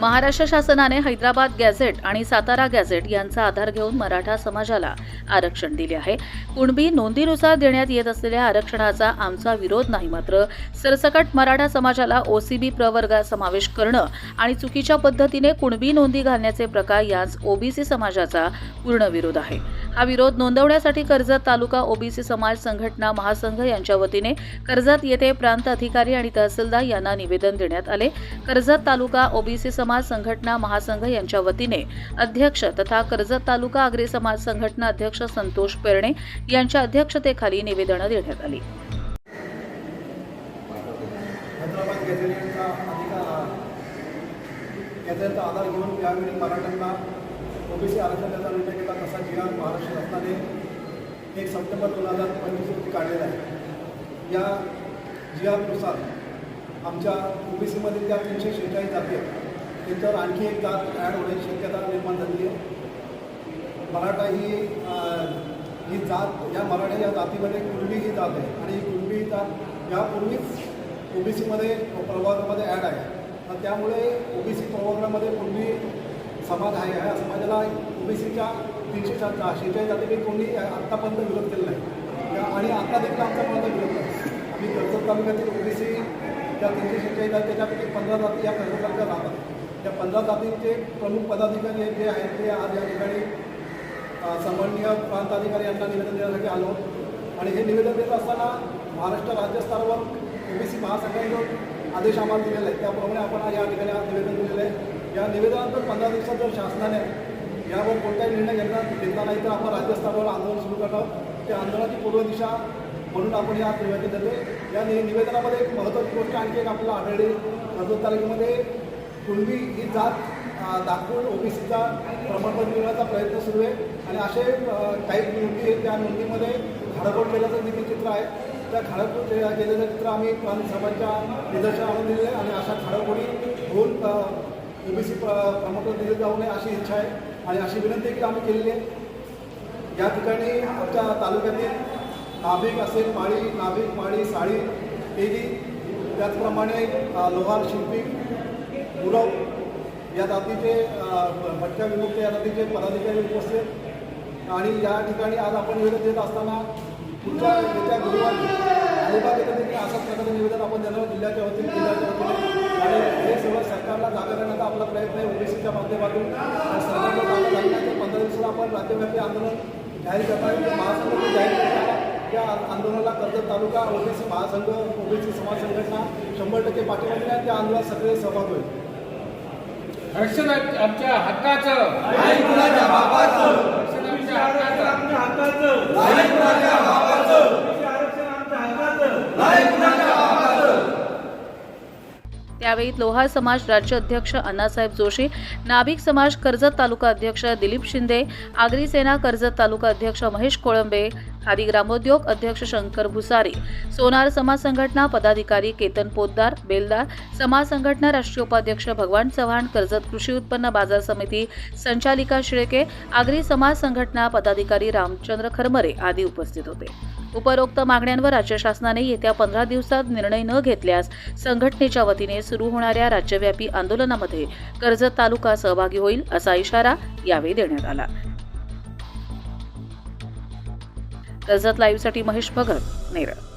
महाराष्ट्र शासनाने हैदराबाद गॅझेट आणि सातारा गॅझेट यांचा आधार घेऊन मराठा समाजाला आरक्षण दिले आहे. कुणबी नोंदीनुसार देण्यात येत असलेल्या आरक्षणाचा आमचा विरोध नाही मात्र सरसकट मराठा समाजाला ओसीबी प्रवर्गात समावेश करणं आणि चुकीच्या पद्धतीने कुणबी नोंदी घालण्याचे प्रकार याच ओबीसी समाजाचा पूर्ण विरोध आहे. हा विरोध नोंदवण्यासाठी कर्जत तालुका ओबीसी समाज संघटना महासंघ यांच्या वतीने कर्जत येथे प्रांत अधिकारी आणि तहसीलदार यांना निवेदन देण्यात आले. कर्जत तालुका ओबीसी समाज संघटना महासंघ यांच्या वतीने अध्यक्ष तथा कर्जत तालुका आग्रे समाज संघटना अध्यक्ष संतोष पेरणे यांच्या अध्यक्षतेखाली निवेदनं देण्यात आली. आधार घेऊन त्यावेळी मराठ्यांना ओबीसी आरक्षणाचा निर्णय केला तसा जी महाराष्ट्र शासनाने एक सप्टेंबर दोन हजार पंचवीस रोजी काढलेला आहे. या जी आरनुसार आमच्या ओबीसीमध्ये ज्या तीनशे शेहेचाळीस जाती आहेत त्याच्यावर आणखी एक जात ॲड होण्याची शक्यता निर्माण झाली आहे. मराठा ही ही जात या मराठा या जातीमध्ये कुणबी ही जात आहे आणि ही कुणबी ही जात यापूर्वीच ओबीसीमध्ये प्रवर्गामध्ये ॲड आहे. तर त्यामुळे ओबीसी प्रवर्गामध्ये कुणबी समाज आहे या समाजाला ओबीसीच्या तीनशे सात शेहेचाळीस जातीपैकी कोणी आत्तापर्यंत विरोध केला नाही. आणि आता देखील आमचा कोणाचा विरोध नाही. आम्ही कर्जत तालुक्यातील ओबीसी ज्या तीनशे शेहेचाळीस आहेत त्याच्यापैकी पंधरा जाती या कर्जत तालुक्यात राहतात. त्या पंधरा जातींचे प्रमुख पदाधिकारी जे आहेत ते आज या ठिकाणी अ, सन्माननीय प्रांत अधिकारी यांना निवेदन देण्यासाठी आलो आणि हे निवेदन देत असताना महाराष्ट्र राज्यस्तरावर ओबीसी महासंघाने जो आदेश आम्हाला दिलेला आहे त्याप्रमाणे आपण या ठिकाणी आज निवेदन दिलेलं आहे. या निवेदनानंतर पंधरा दिवसात जर शासनाने यावर कोणताही निर्णय घेतला घेतला नाही तर आपण राज्यस्तरावर आंदोलन सुरू करणार त्या आंदोलनाची पूर्वदिशा म्हणून आपण हे आज निवेदन देतो या निवेदनामध्ये एक महत्त्वाची गोष्ट आणखी एक आपल्याला आढळली. कर्जत तालुक्यामध्ये कुणबी ही जात दाखवून ओबीसीचा प्रमाणपत्र मिळवण्याचा प्रयत्न सुरू आहे. आणि असे काही नोंदी आहेत. त्या नोंदीमध्ये खाडाखोड केल्याचं देखील चित्र आहे. त्या खाडाखोड के- केलेलं चित्र आम्ही प्रांत सभाच्या निदर्शन दिले दिलेलं आहे. आणि अशा खाडाखोडी होऊन ओबीसी प्र प्रमाणपत्र दिले जाऊ नये अशी इच्छा आहे आणि अशी विनंती देखील आम्ही केलेली आहे. या ठिकाणी आमच्या तालुक्यातील नाभिक असेल पाळी नाभिक पाळी साळी तेली त्याचप्रमाणे लोहार शिल्पी गुरव या जातीचे भटक्या विमुक्त या जातीचे पदाधिकारी उपस्थित आणि या ठिकाणी आज आपण निवेदन देत असताना पुढच्या येत्या गुरुवारी अलिबाग येथे देखील अशाच प्रकारचं निवेदन आपण देणार जिल्ह्याच्या वतीने जिल्ह्याच्या वतीने. आणि हे सगळं सरकारला जागा करण्याचा आपला प्रयत्न आहे ओबीसीच्या माध्यमातून. सरकारला जागा तर पंधरा दिवसात आपण राज्यव्यापी आंदोलन जाहीर करणार. ते महासंघ जाहीर या आंदोलनाला कर्जत तालुका ओबीसी महासंघ ओबीसी समाज संघटना शंभर टक्के पाठिंबा. त्या आंदोलनात सगळे सहभाग होईल. आरक्षण आमच्या हक्काचं. नाही कुणाच्या बापाचं? आरक्षण आमच्या हक्काचं आमच्या हाताचं नाही कुणाच्या बापाचं आरक्षण आमच्या हाताचं नाही कुणाच्या बापाचं त्यावेळी लोहार समाज राज्य अध्यक्ष अण्णासाहेब जोशी नाभिक समाज कर्जत तालुका अध्यक्ष दिलीप शिंदे आगरी सेना कर्जत तालुका अध्यक्ष महेश कोळंबे खादी ग्रामोद्योग अध्यक्ष शंकर भुसारी सोनार समाज संघटना पदाधिकारी केतन पोद्दार बेलदार समाज संघटना राष्ट्रीय उपाध्यक्ष भगवान चव्हाण कर्जत कृषी उत्पन्न बाजार समिती संचालिका शिळके आगरी समाज संघटना पदाधिकारी रामचंद्र खरमरे आदी उपस्थित होते. उपरोक्त मागण्यांवर राज्य शासनाने येत्या पंधरा दिवसात निर्णय न घेतल्यास संघटनेच्या वतीने सुरू होणाऱ्या राज्यव्यापी आंदोलनामध्ये कर्जत तालुका सहभागी होईल असा इशारा यावेळी देण्यात आला. कर्जत लाईव्हसाठी महेश भगत नेरळ.